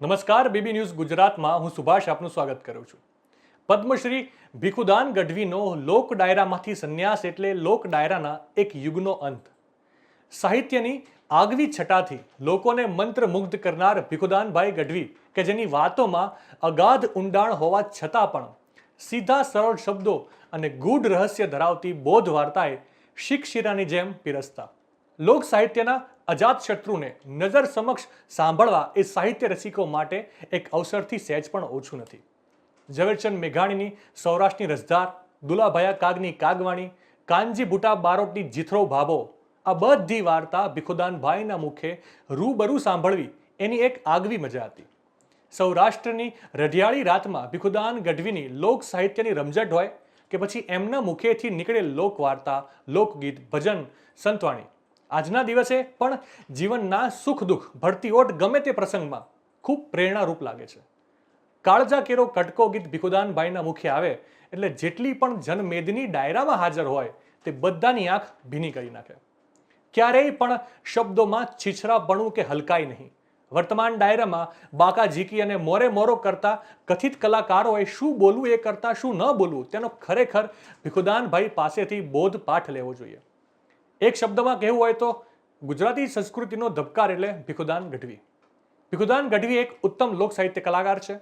નમસ્કાર, BB news ગુજરાતમાં હું સુભાષ આપનું સ્વાગત કરું છું. પદ્મશ્રી ભીખુદાન ગઢવીનો લોક ડાયરામાંથી સંન્યાસ એટલે લોક ડાયરાના એક યુગનો અંત. સાહિત્યની આગવી છટાથી લોકોને મંત્રમુગ્ધ કરનાર ભીખુદાનભાઈ ગઢવી કે જેની વાતોમાં અગાધ ઊંડાણ હોવા છતાં પણ સીધા સરળ શબ્દો અને ગૂઢ રહસ્ય ધરાવતી બોધ વાર્તાએ શિખ શિરાની જેમ પીરસતા. લોક સાહિત્યના અજાત શત્રુને નજર સમક્ષ સાંભળવા એ સાહિત્ય રસિકો માટે એક અવસરથી સહેજ પણ ઓછું નથી. ઝવેરચંદ મેઘાણીની સૌરાષ્ટ્રની રસધાર, દુલાભાયા કાગની કાગવાણી, કાનજી બુટા બારોટની જીથરો ભાવો આ બધી વાર્તા ભીખુદાનભાઈના મુખે રૂબરૂ સાંભળવી એની એક આગવી મજા હતી. સૌરાષ્ટ્રની રઢિયાળી રાતમાં ભીખુદાન ગઢવીની લોક સાહિત્યની રમઝટ હોય કે પછી એમના મુખેથી નીકળે લોકવાર્તા, લોકગીત, ભજન, સંતવાણી આજના દિવસે પણ જીવનના સુખ દુઃખ, ભરતી ઓટ ગમે તે પ્રસંગમાં ખૂબ પ્રેરણારૂપ લાગે છે. કાળજા કેરો કટકો ગીત ભીખુદાનભાઈના મુખે આવે એટલે જેટલી પણ જનમેદની ડાયરામાં હાજર હોય તે બધાની આંખ ભીની કરી નાખે. ક્યારેય પણ શબ્દોમાં છીછરાપણું કે હલકાઈ નહીં. વર્તમાન ડાયરામાં બાકા ઝીકી અને મોરે મોરો કરતા કથિત કલાકારોએ શું બોલવું એ કરતા શું ન બોલવું તેનો ખરેખર ભીખુદાનભાઈ પાસેથી બોધ પાઠ લેવો જોઈએ. એક શબ્દમાં કહેવું હોય તો ગુજરાતી સંસ્કૃતિનો ધબકાર એટલે ભીખુદાન ગઢવી. ભીખુદાન ગઢવી એક ઉત્તમ લોક સાહિત્ય કલાકાર છે.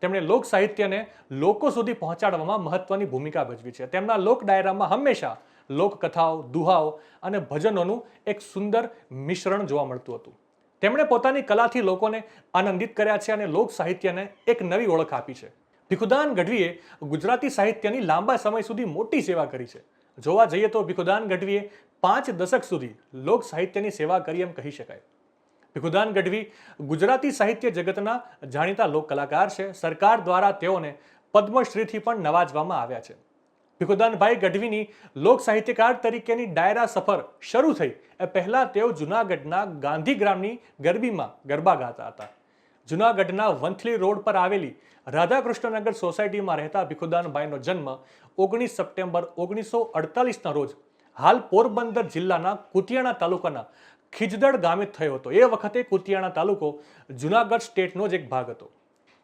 તેમણે લોક સાહિત્યને લોકો સુધી પહોંચાડવામાં મહત્વની ભૂમિકા ભજવી છે. તેમના લોક ડાયરામાં હંમેશા લોકકથાઓ દુહાઓ અને ભજનોનું એક સુંદર મિશ્રણ જોવા મળતું હતું. તેમણે પોતાની કલાથી લોકોને આનંદિત કર્યા છે અને લોક સાહિત્યને એક નવી ઓળખ આપી છે. ભીખુદાન ગઢવીએ ગુજરાતી સાહિત્યની લાંબા સમય સુધી મોટી સેવા કરી છે. જોવા જઈએ તો ભીખુદાન ગઢવીએ પાંચ દશક સુધી લોક સાહિત્યની સેવા કરી એમ કહી શકાય. ભીખુદાન ગઢવી ગુજરાતી સાહિત્ય જગતના જાણીતા લોક કલાકાર છે. સરકાર દ્વારા તેઓને પદ્મશ્રીથી પણ નવાજવામાં આવ્યા છે. ભીખુદાનભાઈ ગઢવીની લોક સાહિત્યકાર તરીકેની ડાયરા સફર શરૂ થઈ એ પહેલાં તેઓ જુનાગઢના ગાંધીગ્રામની ગરબીમાં ગરબા ગાતા હતા. જુનાગઢના વંથલી રોડ પર આવેલી રાધાકૃષ્ણનગર સોસાયટીમાં રહેતા ભીખુદાનભાઈનો જન્મ ઓગણીસ સપ્ટેમ્બર ઓગણીસો અડતાલીસના રોજ હાલ પોરબંદર જિલ્લાના કુતિયાણા તાલુકાના ખીજદડ ગામે થયો હતો. એ વખતે કુતિયાણા તાલુકો જુનાગઢ સ્ટેટનો જ એક ભાગ હતો.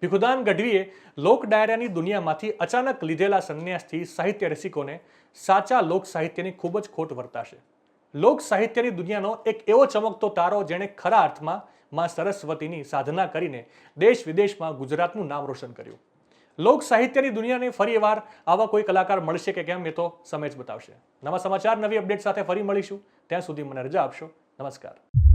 ભીખુદાન ગઢવીએ લોક ડાયરાની દુનિયામાંથી અચાનક લીધેલા સંન્યાસથી સાહિત્ય રસિકોને સાચા લોક સાહિત્યની ખૂબ જ ખોટ વર્તાશે. લોક સાહિત્યની દુનિયાનો એક એવો ચમકતો તારો જેણે ખરા અર્થમાં માં સરસ્વતીની સાધના કરીને દેશ વિદેશમાં ગુજરાતનું નામ રોશન કર્યું. લોક સાહિત્યની દુનિયાને ફરી વાર આવા કોઈ કલાકાર મળશે કે કેમ એ તો સમય જ બતાવશે. નવા સમાચાર, નવી અપડેટ સાથે ફરી મળીશું. ત્યાં સુધી મને રજા આપશો. નમસ્કાર.